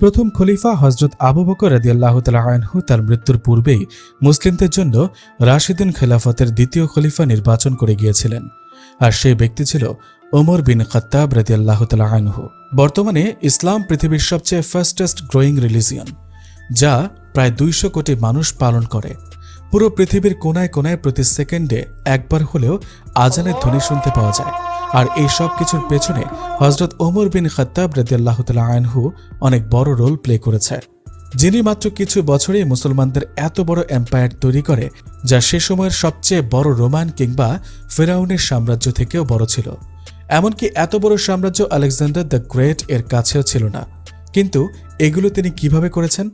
প্রথম খলিফা হজরত আবু বকর রাদিয়াল্লাহ তালা আনহু তার মৃত্যুর পূর্বেই মুসলিমদের জন্য রাশিদুন খেলাফতের দ্বিতীয় খলিফা নির্বাচন করে গিয়েছিলেন। আর সেই ব্যক্তি ছিল ওমর বিন খত্তাব রাদিয়াল্লাহ তালা আনহু। বর্তমানে ইসলাম পৃথিবীর সবচেয়ে ফাস্টেস্ট গ্রোয়িং রিলিজিয়ন যা প্রায় দুইশো কোটি মানুষ পালন করে। পুরো পৃথিবীর কোনায় কোনায় প্রতি সেকেন্ডে একবার হলেও আজানের ধ্বনি শুনতে পাওয়া যায়। আর এই সব কিছুর পেছনে হজরত ওমর বিন খত্তাব রদিয়াল্লাহ তালা আনহু অনেক বড় রোল প্লে করেছে। যিনি মাত্র কিছু বছরেই মুসলমানদের এত বড় এম্পায়ার তৈরি করে, যা সে সময়ের সবচেয়ে বড় রোমান কিংবা ফেরাউনের সাম্রাজ্য থেকেও বড় ছিল। এমনকি এত বড় সাম্রাজ্য আলেকজান্ডার দ্য গ্রেট এর কাছেও ছিল না। কিন্তু এগুলো তিনি কীভাবে করেছেন?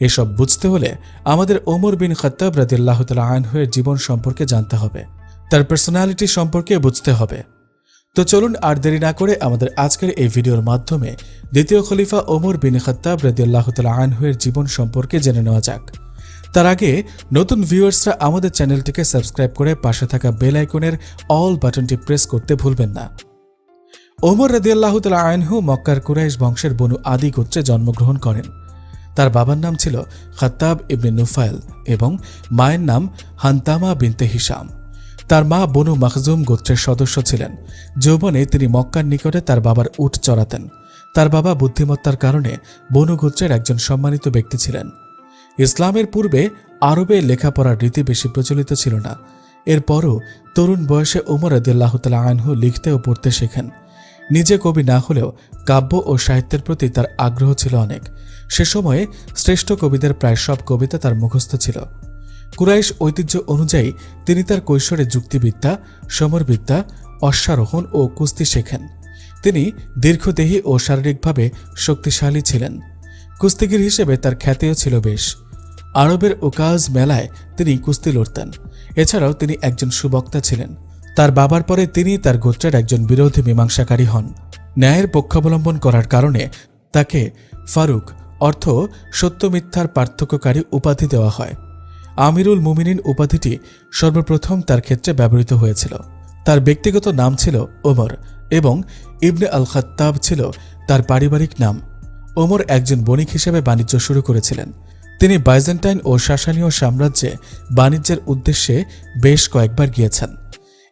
এসব বুঝতে হলে আমাদের ওমর বিন খত্তাব রাদিল্লাহ তালা আনহুয়ের জীবন সম্পর্কে জানতে হবে। তার পার্সোনালিটি সম্পর্কে বুঝতে হবে। তো চলুন আর দেরি না করে আমাদের আজকের এই ভিডিওর মাধ্যমে দ্বিতীয় খলিফা ওমর বিন খত্তাব রাদিল্লাহ তালা আনহুয়ের জীবন সম্পর্কে জেনে নেওয়া যাক। তার আগে নতুন ভিউয়ার্সরা আমাদের চ্যানেলটিকে সাবস্ক্রাইব করে পাশে থাকা বেল আইকনের অল বাটনটি প্রেস করতে ভুলবেন না। ওমর রাদিয়াল্লাহ তালা আনহু মক্কার কুরাইশ বংশের বনু আদি গোত্রে জন্মগ্রহণ করেন। তার বাবার নাম ছিল খত্তাব ইবনে নুফাইল এবং মায়ের নাম হান্তামা বিনতে হিসাম তার মা বনু মখজুম গোত্রের সদস্য ছিলেন। যৌবনে তিনি মক্কার নিকটে তার বাবার উট চড়াতেন। তার বাবা বুদ্ধিমত্তার কারণে বনু গোত্রের একজন সম্মানিত ব্যক্তি ছিলেন। ইসলামের পূর্বে আরবে লেখাপড়ার রীতি বেশি প্রচলিত ছিল না। এরপরও তরুণ বয়সে ওমর আদিল্লাহ তালা আনহু লিখতে ও পড়তে শেখেন। নিজে কবি না হলেও কাব্য ও সাহিত্যের প্রতি তার আগ্রহ ছিল অনেক। সে সময়ে শ্রেষ্ঠ কবিদের প্রায় সব কবিতা তার মুখস্থ ছিল। কুরাইশ ঐতিহ্য অনুযায়ী তিনি তার কৈশোরে যুক্তিবিদ্যা, সমরবিদ্যা, অশ্বারোহণ ও কুস্তি শেখেন। তিনি দীর্ঘদেহী ও শারীরিকভাবে শক্তিশালী ছিলেন। কুস্তিগির হিসেবে তার খ্যাতিও ছিল বেশ। আরবের ওকাজ মেলায় তিনি কুস্তি লড়তেন। এছাড়াও তিনি একজন সুবক্তা ছিলেন। তার বাবার পরে তিনি তার গোত্রের একজন বিরোধী মীমাংসাকারী হন। ন্যায়ের পক্ষাবলম্বন করার কারণে তাকে ফারুক অর্থ সত্য মিথ্যার পার্থক্যকারী উপাধি দেওয়া হয়। আমিরুল মুমিনিন উপাধিটি সর্বপ্রথম তার ক্ষেত্রে ব্যবহৃত হয়েছিল। তার ব্যক্তিগত নাম ছিল ওমর এবং ইবনে আল খাত্তাব ছিল তার পারিবারিক নাম। ওমর একজন বণিক হিসেবে বাণিজ্য শুরু করেছিলেন। তিনি বাইজেন্টাইন ও শাসানীয় সাম্রাজ্যে বাণিজ্যের উদ্দেশ্যে বেশ কয়েকবার গিয়েছেন।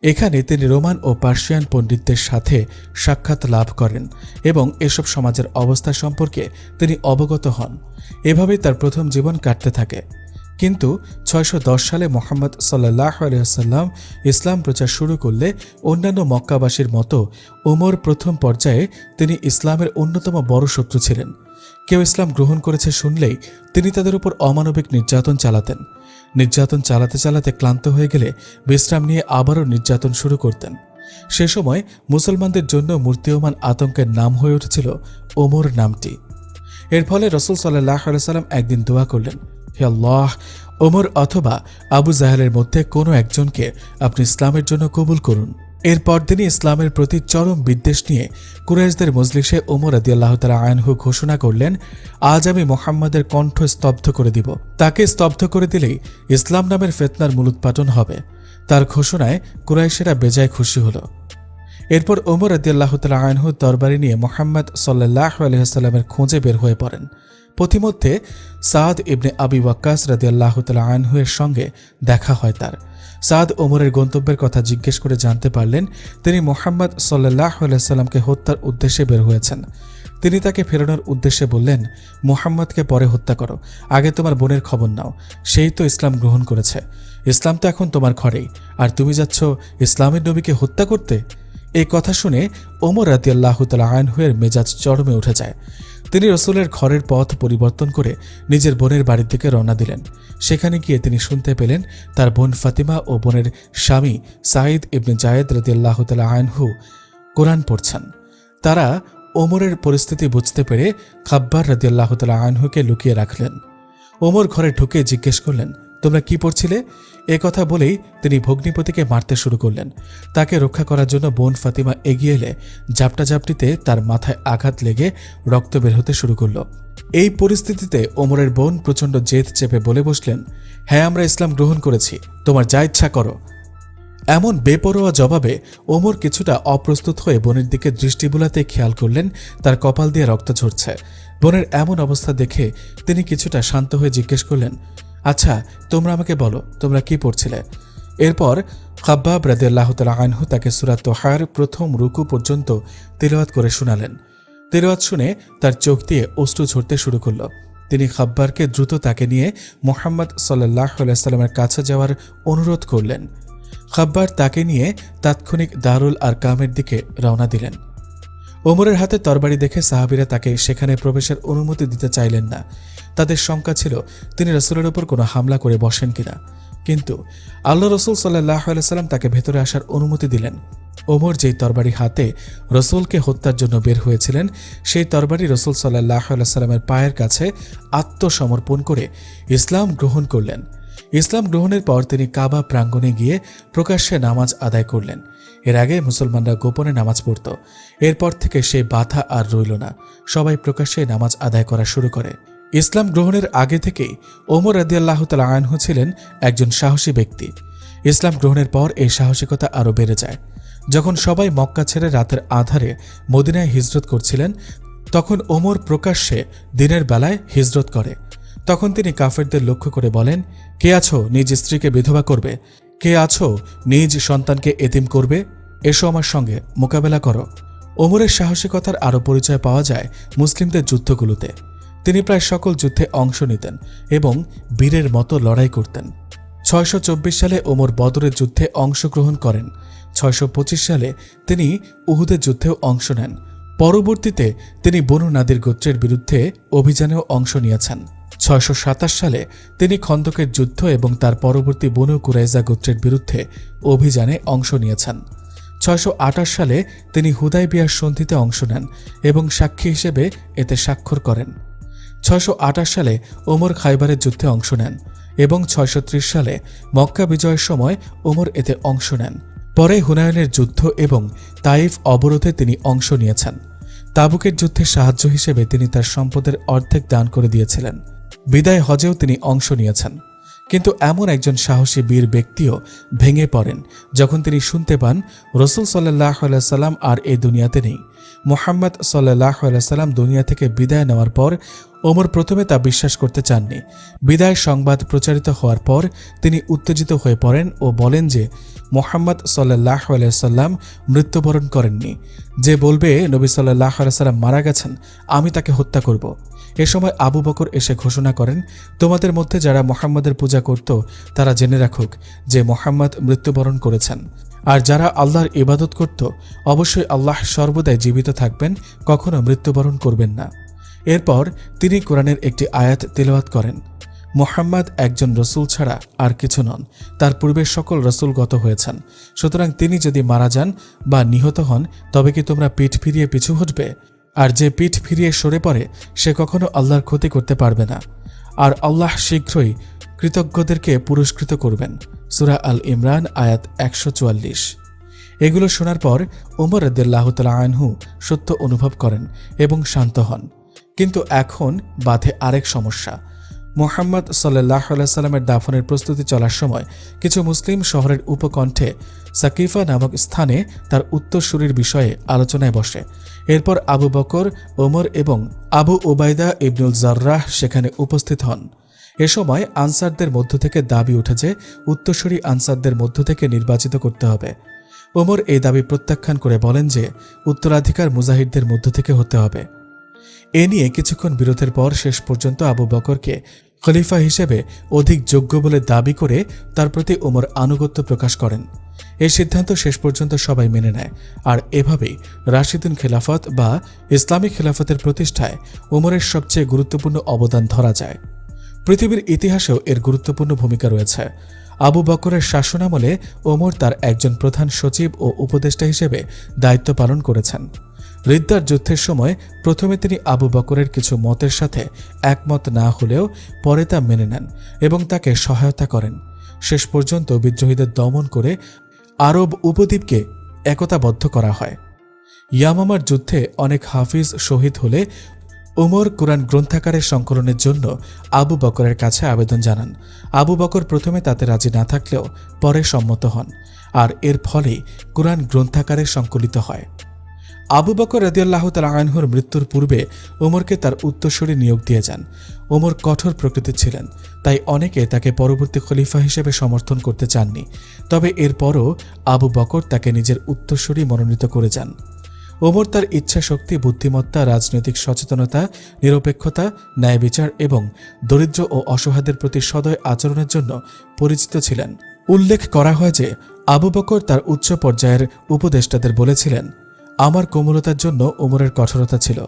এখানে তিনি রোমান ও পার্সিয়ান পণ্ডিতদের সাথে সাক্ষাৎ লাভ করেন এবং এসব সমাজের অবস্থা সম্পর্কে তিনি অবগত হন। এভাবেই তার প্রথম জীবন কাটতে থাকে। কিন্তু ছয়শো দশ সালে মোহাম্মদ সাল্লাহ আলিয়াল্লাম ইসলাম প্রচার শুরু করলে অন্যান্য মক্কাবাসীর মতো ওমর প্রথম পর্যায়ে তিনি ইসলামের অন্যতম বড় শত্রু ছিলেন। কেউ ইসলাম গ্রহণ করেছে শুনলেই তিনি তাদের উপর অমানবিক নির্যাতন চালাতেন। নির্যাতন চালাতে চালাতে ক্লান্ত হয়ে গেলে বিশ্রাম নিয়ে আবারও নির্যাতন শুরু করতেন। সে সময় মুসলমানদের জন্য মূর্তিয়মান আতঙ্কের নাম হয়ে উঠেছিল ওমর নামটি। এর ফলে রসুল সাল্লাহ সাল্লাম একদিন দোয়া করলেন হে আল্লাহ, ওমর অথবা আবু জাহেলের মধ্যে কোনো একজনকে আপনি ইসলামের জন্য কবুল করুন। এরপর তিনি ইসলামের প্রতি চরম বিদ্বেষ নিয়ে কুরাইশদের মজলিসে ওমর আদি আল্লাহ তালা আয়নহু ঘোষণা করলেন, আজ আমি মোহাম্মদের কণ্ঠ স্তব্ধ করে দিব। তাকে স্তব্ধ করে দিলেই ইসলাম নামের ফেতনার মূলোৎপাটন হবে। তার ঘোষণায় কুরাইশেরা বেজায় খুশি হল। এরপর ওমর আদি আল্লাহ তালা আয়নহু দরবারি নিয়ে মোহাম্মদ সাল্লাহ আলহিহাস্লামের খোঁজে বের হয়ে পড়েন। পথিমধ্যে সাদ ইবনে আবি ওয়াক্কাস রাদি আল্লাহ আনহুয়ের সঙ্গে দেখা হয় তার। সাদ ওমরের গন্তব্যের কথা জিজ্ঞেস করে জানতে পারলেন, তিনি মোহাম্মদ সাল্লাহ সাল্লামকে হত্যার উদ্দেশ্যে বের হয়েছেন। তিনি তাকে ফেরানোর উদ্দেশ্যে বললেন, মোহাম্মদকে পরে হত্যা করো, আগে তোমার বোনের খবর নাও, সেই তো ইসলাম গ্রহণ করেছে। ইসলাম তো এখন তোমার ঘরেই, আর তুমি যাচ্ছ ইসলামের নবীকে হত্যা করতে? এই কথা শুনে ওমর রাতি আল্লাহ তালা আনহুয়ের মেজাজ চরমে উঠে যায়। তিনি রসুলের ঘরের পথ পরিবর্তন করে নিজের বোনের বাড়ির দিকে রওনা দিলেন। সেখানে গিয়ে তিনি শুনতে পেলেন তার বোন ফাতিমা ও বোনের স্বামী সাঈদ ইবনে জায়েদ রদিয়াল্লাহ তালা আয়নহু কোরআন পড়ছেন। তারা ওমরের পরিস্থিতি বুঝতে পেরে খাব্বার রদিয়াল্লাহ তালা আয়নহুকে লুকিয়ে রাখলেন। ওমর ঘরে ঢুকে জিজ্ঞেস করলেন তোমরা কি পড়ছিলে? এ কথা বলেই তিনি ভগ্নিপতিকে মারতে শুরু করলেন। তাকে রক্ষা করার জন্য বোন ফাতিমা এগিয়ে এলে ঝাপটা ঝাপটিতে তার মাথায় আঘাত লেগে রক্ত বের হতে শুরু করল। এই পরিস্থিতিতে ওমরের বোন প্রচণ্ড জেদ চেপে বলে বসলেন হ্যাঁ আমরা ইসলাম গ্রহণ করেছি। তোমার যা ইচ্ছা করো। এমন বেপরোয়া জবাবে ওমর কিছুটা অপ্রস্তুত হয়ে বোনের দিকে দৃষ্টি বুলাতে খেয়াল করলেন, তার কপাল দিয়ে রক্ত ঝরছে। বোনের এমন অবস্থা দেখে তিনি কিছুটা শান্ত হয়ে জিজ্ঞেস করলেন আচ্ছা তোমরা আমাকে বলো, তোমরা কি পড়ছিলে? এরপর খাব্বাব রাদিয়াল্লাহু তাআলা আনহু তাকে সূরা তোহার প্রথম রুকু পর্যন্ত তিলাওয়াত করে শোনালেন। তিলাওয়াত শুনে তার চোখ দিয়ে অশ্রু ঝরতে শুরু করল। তিনি খাব্বারকে দ্রুত তাকে নিয়ে মোহাম্মদ সাল্লাহ সাল্লামের কাছে যাওয়ার অনুরোধ করলেন। খাব্বার তাকে নিয়ে তাৎক্ষণিক দারুল আর কামের দিকে রওনা দিলেন। ওমরের হাতে তরবারি দেখে সাহাবিরা তাকে সেখানে প্রবেশের অনুমতি দিতে চাইলেন না। তাদের শঙ্কা ছিল, তিনি রসুলের ওপর কোনো হামলা করে বসেন কিনা। কিন্তু আল্লাহ রসুল সাল্লাহ সাল্লাম তাকে ভেতরে আসার অনুমতি দিলেন। ওমর যেই তরবারি হাতে রসুলকে হত্যার জন্য বের হয়েছিলেন, সেই তরবারি রসুল সাল্লাহ সাল্লামের পায়ের কাছে আত্মসমর্পণ করে ইসলাম গ্রহণ করলেন। ইসলাম গ্রহণের পর তিনি কাবা প্রাঙ্গণে গিয়ে প্রকাশ্যে নামাজ আদায় করলেন। এর আগে মুসলমানরা গোপনে নামাজ পড়ত। এরপর থেকে সে বাধা আর রইল না। সবাই প্রকাশ্যে নামাজ আদায় করা শুরু করে। ইসলাম গ্রহণের আগে থেকেই ওমর রাদিয়াল্লাহ তালা আনহু ছিলেন একজন সাহসী ব্যক্তি। ইসলাম গ্রহণের পর এই সাহসিকতা আরও বেড়ে যায়। যখন সবাই মক্কা ছেড়ে রাতের আধারে মদিনায় হিজরত করছিলেন, তখন ওমর প্রকাশ্যে দিনের বেলায় হিজরত করে। তখন তিনি কাফেরদের লক্ষ্য করে বলেন, কে আছো? নিজ স্ত্রীকে বিধবা করবে। কে আছো? নিজ সন্তানকে এতিম করবে। এসো আমার সঙ্গে, মোকাবেলা করো। ওমরের সাহসিকতার আরও পরিচয় পাওয়া যায় মুসলিমদের যুদ্ধগুলোতে। তিনি প্রায় সকল যুদ্ধে অংশ নিতেন এবং বীরের মতো লড়াই করতেন। ছয়শো চব্বিশ সালে ওমর বদরের যুদ্ধে অংশগ্রহণ করেন। ছয়শো পঁচিশ সালে তিনি উহুদের যুদ্ধেও অংশ নেন। পরবর্তীতে তিনি বনু নাদির গোত্রের বিরুদ্ধে অভিযানেও অংশ নিয়েছেন। ছয়শো সাতাশ সালে তিনি খন্দকের যুদ্ধ এবং তার পরবর্তী বনু কুরাইজা গোত্রের বিরুদ্ধে অভিযানে অংশ নিয়েছেন। ছয়শো আটাশ সালে তিনি হুদাই বিয়ার সন্ধিতে অংশ নেন এবং সাক্ষী হিসেবে এতে স্বাক্ষর করেন। ছয়শো আটাশ সালে ওমর খাইবারের যুদ্ধে অংশ নেন এবং ছয়শো ত্রিশ সালে মক্কা বিজয়ের সময় ওমর এতে অংশ নেন। পরে হুনায়নের যুদ্ধ এবং তাইফ অবরোধে তিনি অংশ নিয়েছেন। তাবুকের যুদ্ধে সাহায্য হিসেবে তিনি তার সম্পদের অর্ধেক দান করে দিয়েছিলেন। বিদায় হজেও তিনি অংশ নিয়েছেন। কিন্তু এমন একজন সাহসী বীর ব্যক্তিও ভেঙে পড়েন। যখন তিনি শুনতে পান, রসুল সাল্লাহ সাল্লাম আর এই দুনিয়াতে নেই। মোহাম্মদ সাল্লাহ সাল্লাম দুনিয়া থেকে বিদায় নেওয়ার পর, ওমর প্রথমে তা বিশ্বাস করতে চাননি। বিদায় সংবাদ প্রচারিত হওয়ার পর, তিনি উত্তেজিত হয়ে পড়েন ও বলেন যে, মোহাম্মদ সাল্লাহ সাল্লাম মৃত্যুবরণ করেননি। যে বলবে, নবী সাল্লাহ সাল্লাম মারা গেছেন, আমি তাকে হত্যা করব। এ সময় আবু বকর এসে ঘোষণা করেন, তোমাদের মধ্যে যারা মোহাম্মদের পূজা করত, তারা জেনে রাখুক যে মোহাম্মদ মৃত্যুবরণ করেছেন। আর যারা আল্লাহর ইবাদত করত, অবশ্যই আল্লাহ সর্বদাই জীবিত থাকবেন, কখনো মৃত্যুবরণ করবেন না। এরপর তিনি কোরআনের একটি আয়াত তেলাওয়াত করেন, মোহাম্মদ একজন রসুল ছাড়া আর কিছু নন, তার পূর্বে সকল রসুলগত হয়েছেন। সুতরাং তিনি যদি মারা যান বা নিহত হন, তবে কি তোমরা পিঠ ফিরিয়ে পিছু হটবে? আর যে পিঠ ফিরিয়ে সরে পড়ে, সে কখনো আল্লাহর ক্ষতি করতে পারবে না। আর আল্লাহ শীঘ্রই কৃতজ্ঞদেরকে পুরস্কৃত করবেন। সুরা আল ইমরান, আয়াত একশো চুয়াল্লিশ। এগুলো শোনার পর ওমর রদ্দাল্লাহ তালা আনহু সত্য অনুভব করেন এবং শান্ত হন। কিন্তু এখন বাধে আরেক সমস্যা। মোহাম্মদ সাল্লাহ সাল্লামের দাফনের প্রস্তুতি চলার সময় কিছু মুসলিম শহরের উপকণ্ঠে সাকিফা নামক স্থানে তার উত্তরসূরির বিষয়ে আলোচনায় বসে। এরপর আবু বকর, ওমর এবং আবু ওবায়দা ইবনুল জার্রাহ সেখানে উপস্থিত হন। এ সময় আনসারদের মধ্য থেকে দাবি উঠেছে উত্তরসূরি আনসারদের মধ্য থেকে নির্বাচিত করতে হবে। ওমর এই দাবি প্রত্যাখ্যান করে বলেন যে উত্তরাধিকার মুজাহিদদের মধ্য থেকে হতে হবে। এ নিয়ে কিছুক্ষণ বিরোধের পর শেষ পর্যন্ত আবু বকরকে খলিফা হিসেবে অধিক যোগ্য বলে দাবি করে তার প্রতি ওমর আনুগত্য প্রকাশ করেন। এই সিদ্ধান্ত শেষ পর্যন্ত সবাই মেনে নেয়। আর এভাবেই রাশিদুন খেলাফত বা ইসলামী খেলাফতের প্রতিষ্ঠায় ওমরের সবচেয়ে গুরুত্বপূর্ণ অবদান ধরা যায়। পৃথিবীর ইতিহাসেও এর গুরুত্বপূর্ণ ভূমিকা রয়েছে। আবু বকরের শাসনামলে ওমর তার একজন প্রধান সচিব ও উপদেষ্টা হিসেবে দায়িত্ব পালন করেছেন। রিদ্দার যুদ্ধের সময় প্রথমে তিনি আবু বকরের কিছু মতের সাথে একমত না হলেও পরে তা মেনে নেন এবং তাকে সহায়তা করেন। শেষ পর্যন্ত বিদ্রোহীদের দমন করে আরব উপদ্বীপকে একতাবদ্ধ করা হয়। ইয়ামামার যুদ্ধে অনেক হাফিজ শহীদ হলে উমর কোরআন গ্রন্থাকারের সংকলনের জন্য আবু বকরের কাছে আবেদন জানান। আবু বকর প্রথমে তাতে রাজি না থাকলেও পরে সম্মত হন, আর এর ফলে কোরআন গ্রন্থাকারে সংকলিত হয়। আবু বকর রাদিয়াল্লাহ তালা আনহুর মৃত্যুর পূর্বে ওমরকে তার উত্তরসূরি নিয়োগ দিয়ে যান। ওমর কঠোর প্রকৃতির ছিলেন, তাই অনেকে তাকে পরবর্তী খলিফা হিসেবে সমর্থন করতে চাননি। তবে এরপরও আবু বকর তাকে নিজের উত্তরসূরি মনোনীত করে যান। ওমর তার ইচ্ছা শক্তি বুদ্ধিমত্তা, রাজনৈতিক সচেতনতা, নিরপেক্ষতা ন্যায় বিচার এবং দরিদ্র ও অসহায়দের প্রতি সদয় আচরণের জন্য পরিচিত ছিলেন। উল্লেখ করা হয় যে, আবু বকর তার উচ্চ পর্যায়ের উপদেষ্টাদের বলেছিলেন আমার কোমলতার জন্য ওমরের কঠোরতা ছিল।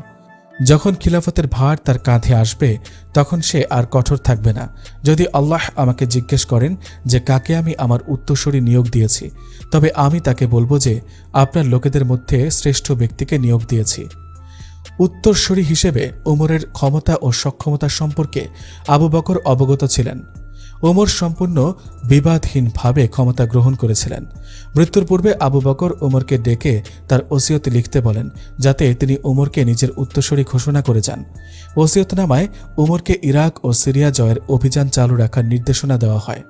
যখন খিলাফতের ভার তার কাঁধে আসবে, তখন সে আর কঠোর থাকবে না। যদি আল্লাহ আমাকে জিজ্ঞেস করেন যে কাকে আমি আমার উত্তরসূরি নিয়োগ দিয়েছি, তবে আমি তাকে বলব যে আপনার লোকেদের মধ্যে শ্রেষ্ঠ ব্যক্তিকে নিয়োগ দিয়েছি। উত্তরসূরি হিসেবে ওমরের ক্ষমতা ও সক্ষমতা সম্পর্কে আবু বকর অবগত ছিলেন। ওমর সম্পূর্ণ বিবাদহীনভাবে ক্ষমতা গ্রহণ করেছিলেন। মৃত্যুর পূর্বে আবু বকর ওমরকে ডেকে তার ওসিয়ত লিখতে বলেন, যাতে তিনি ওমরকে নিজের উত্তরসূরি ঘোষণা করে যান। ওসিয়তনামায় ওমরকে ইরাক ও সিরিয়া জয়ের অভিযান চালু রাখার নির্দেশনা দেওয়া হয়।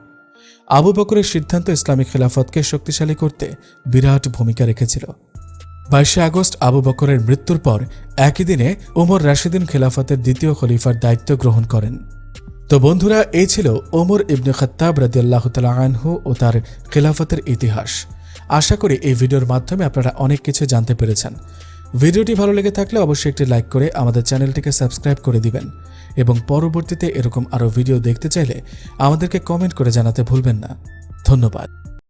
আবু বকরের সিদ্ধান্ত ইসলামী খেলাফতকে শক্তিশালী করতে বিরাট ভূমিকা রেখেছিল। বাইশে আগস্ট আবু বকরের মৃত্যুর পর একই দিনে ওমর রাশিদিন খেলাফতের দ্বিতীয় খলিফার দায়িত্ব গ্রহণ করেন। তো বন্ধুরা, এই ছিল ওমর ইবনে খত্তাব রাদিয়াল্লাহু তালা আনহু ও তার খেলাফতের ইতিহাস। আশা করি এই ভিডিওর মাধ্যমে আপনারা অনেক কিছু জানতে পেরেছেন। ভিডিওটি ভালো লেগে থাকলে অবশ্যই একটি লাইক করে আমাদের চ্যানেলটিকে সাবস্ক্রাইব করে দিবেন এবং পরবর্তীতে এরকম আরও ভিডিও দেখতে চাইলে আমাদেরকে কমেন্ট করে জানাতে ভুলবেন না। ধন্যবাদ।